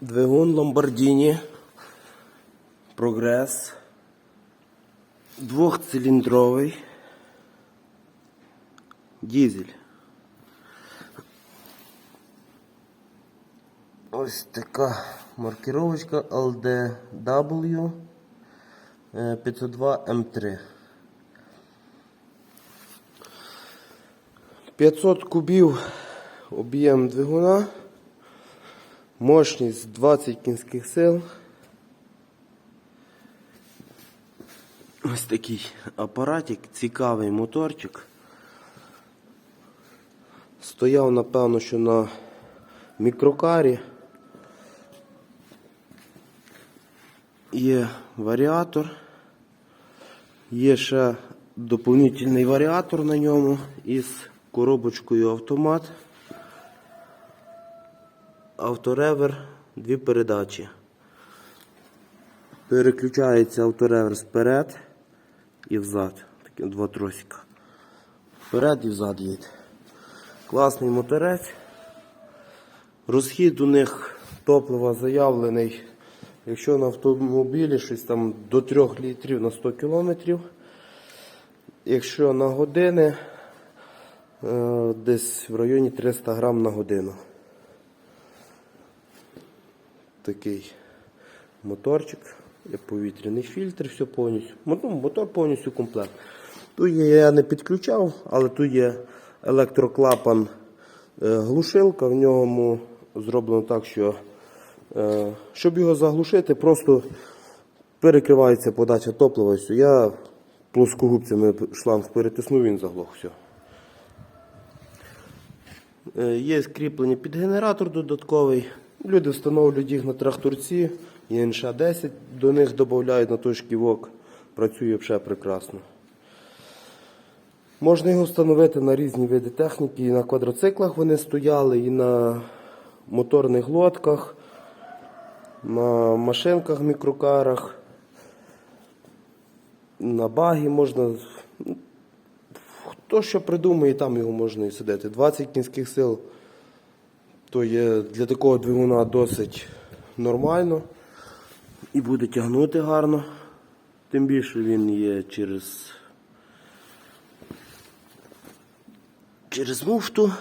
Двигун Lamborghini Прогрес. Двохциліндровий. Дізель. Ось така маркировочка LDW е, 502 M3. 500 кубів об'єм двигуна. Мощність 20 кінських сил. Ось такий апаратик, цікавий моторчик. Стояв, напевно, що на мікрокарі. Є варіатор. Є ще доповнительний варіатор на ньому із коробочкою автомат. Авторевер, дві передачі. Переключається авторевер вперед і взад. Такі два тросика. Вперед і взад їде. Класний моторець. Розхід у них топлива заявлений. Якщо на автомобілі щось там до 3 літрів на 100 кілометрів. Якщо на години, е, десь в районі 300 грам на годину. Такий моторчик, є повітряний фільтр, все повністю. Ну, Мотор повністю комплект. Тут є, я не підключав, але тут є електроклапан е, глушилка. В ньому зроблено так, що е, щоб його заглушити, просто перекривається подача топлива. Я плоскогубцями шланг перетиснув, він заглох. Все. Е, Є скріплення під генератор додатковий. Люди встановлюють їх на тракторці, ІНШ 10 до них додають на той шківок. Працює вже прекрасно. Можна його встановити на різні види техніки. І на квадроциклах вони стояли, і на моторних лодках, на машинках, мікрокарах, на багі можна. Хто що придумає, там його можна і сидити. 20 кінських сил то є для такого двигуна досить нормально і буде тягнути гарно. Тим більше він є через, через муфту.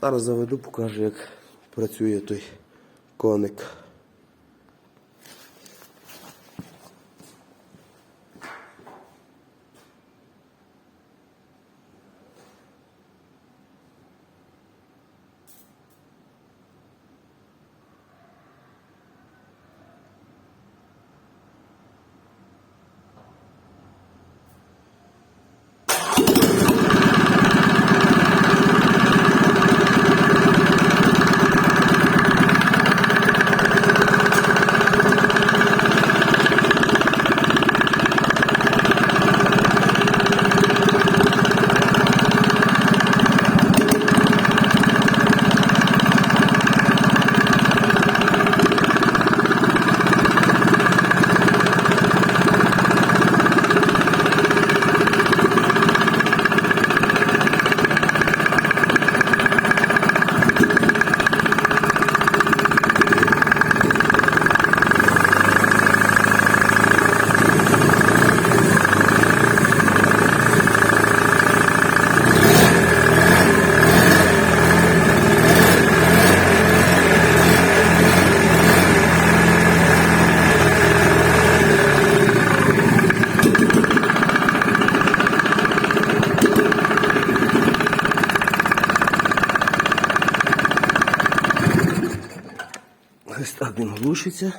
Зараз заведу, покажу, як працює той коник. Ось так він глушиться.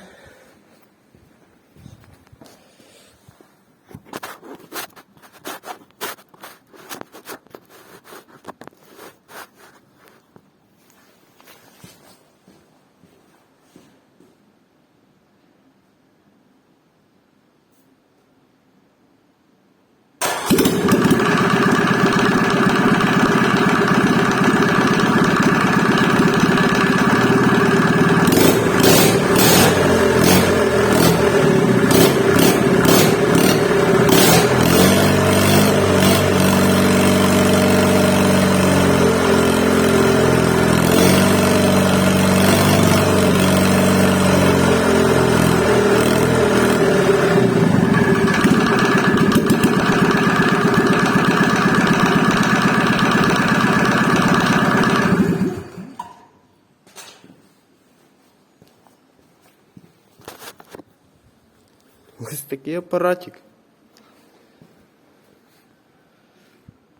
you Ось такий апаратик.